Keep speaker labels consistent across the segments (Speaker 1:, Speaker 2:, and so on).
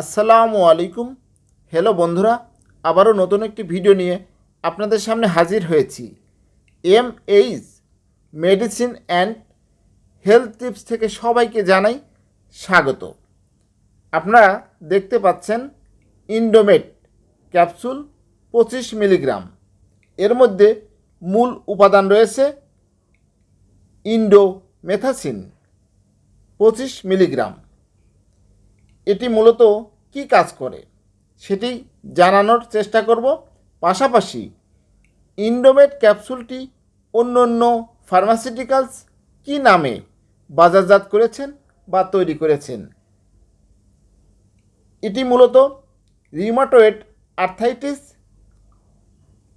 Speaker 1: আসসালামু আলাইকুম। হ্যালো বন্ধুরা, আবারও নতুন একটি ভিডিও নিয়ে আপনাদের সামনে হাজির হয়েছি। M H medicine and health tips থেকে সবাইকে জানাই স্বাগত। আপনারা দেখতে পাচ্ছেন ইন্ডোমেট ক্যাপসুল পঁচিশ মিলিগ্রাম। এর মধ্যে মূল উপাদান রয়েছে ইন্ডোমেথাসিন পঁচিশ মিলিগ্রাম। এটি মূলত কি কাজ করে? সেটি জানানোর চেষ্টা করব। পাশাপাশি ইন্ডোমেট ক্যাপসুলটি অন্য অন্য ফার্মাসিউটিক্যালস কি নামে বাজারজাত করেছেন বা তৈরি করেছেন? এটি মূলত rheumatoid arthritis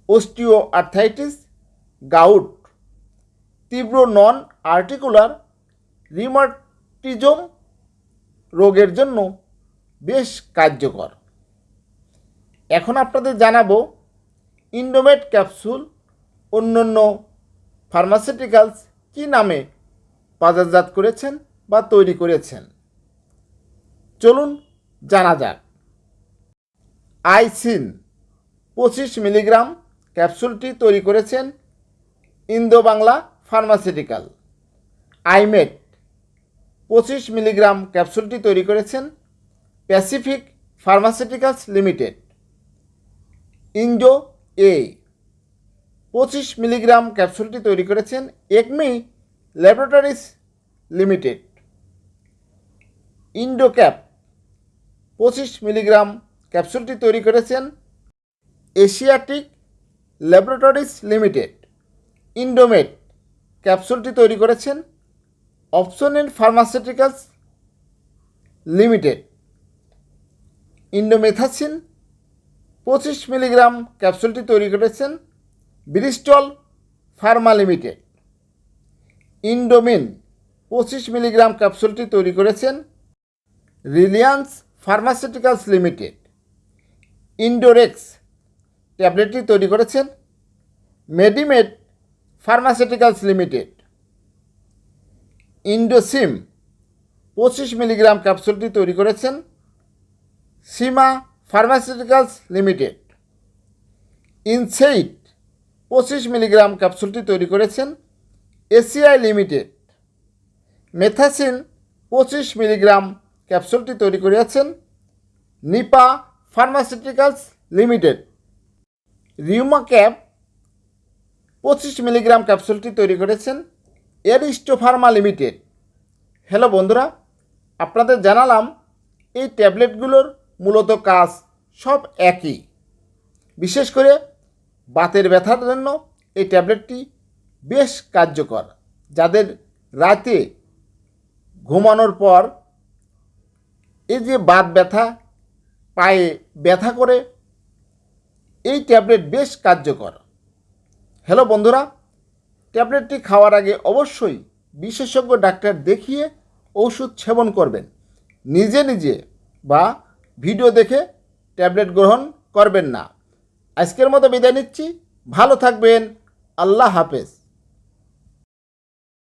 Speaker 1: osteo arthritis gout, তীব্র নন আর্টিকুলার রিউমাটিজম রোগের জন্য বেশ কার্যকর। এখন আপনাদের জানাব ইন্ডোমেট ক্যাপসুল অন্যান্য ফার্মাসিউটিক্যালস কী নামে বাজারজাত করেছেন বা তৈরি করেছেন। চলুন জানা যাক। আইসিন পঁচিশ মিলিগ্রাম ক্যাপসুলটি তৈরি করেছেন ইন্দো বাংলা ফার্মাসিউটিক্যাল। আইমেট পঁচিশ মিলিগ্রাম ক্যাপসুলটি তৈরি করেছেন প্যাসিফিক ফার্মাসিউটিক্যালস লিমিটেড। ইনজো এ পঁচিশ মিলিগ্রাম ক্যাপসুলটি তৈরি করেছেন একমি ল্যাবরেটরিজ লিমিটেড। ইন্ডোক্যাপ পঁচিশ মিলিগ্রাম ক্যাপসুলটি তৈরি করেছেন এশিয়াটিক ল্যাবরেটরিজ লিমিটেড। ইন্ডোমেট ক্যাপসুলটি তৈরি করেছেন অপশনের ফার্মাসিউটিক্যালস লিমিটেড, ইন্ডোমেথাসিন, পঁচিশ মিলিগ্রাম ক্যাপসুলটি তৈরি করেছেন ব্রিস্টল ফার্মা লিমিটেড। ইন্ডোমিন, পঁচিশ মিলিগ্রাম ক্যাপসুলটি তৈরি করেছেন রিলিয়ান্স ফার্মাসিউটিক্যালস লিমিটেড। ইন্ডোরেক্স ট্যাবলেটটি তৈরি করেছেন মেডিমেড ফার্মাসিউটিক্যালস লিমিটেড। ইন্ডোসিম পঁচিশ মিলিগ্রাম ক্যাপসুলটি তৈরি করেছেন সীমা ফার্মাসিউটিক্যালস লিমিটেড। ইনসেইট পঁচিশ মিলিগ্রাম ক্যাপসুলটি তৈরি করেছেন এসিআই লিমিটেড। মেথাসিন পঁচিশ মিলিগ্রাম ক্যাপসুলটি তৈরি করিয়াছেন নিপা ফার্মাসিউটিক্যালস লিমিটেড। রিউমা ক্যাপ পঁচিশ মিলিগ্রাম ক্যাপসুলটি তৈরি করেছেন এরিস্টো ফার্মা লিমিটেড। হ্যালো বন্ধুরা, আপনাদের জানালাম এই ট্যাবলেটগুলোর মূলত কাজ সব একই। বিশেষ করে বাতের ব্যথার জন্য এই ট্যাবলেটটি বেশ কার্যকর। যাদের রাতে ঘুমানোর পর এই যে বাত ব্যথা, পায়ে ব্যথা করে, এই ট্যাবলেট বেশ কার্যকর। হ্যালো বন্ধুরা ট্যাবলেটটি খাওয়ার আগে অবশ্যই বিশেষজ্ঞ ডাক্তার দেখিয়ে ওষুধ সেবন করবেন। নিজে নিজে বা ভিডিও দেখে ট্যাবলেট গ্রহণ করবেন না। আজকের মতো বিদায় নিচ্ছি। ভালো থাকবেন। আল্লাহ হাফেজ।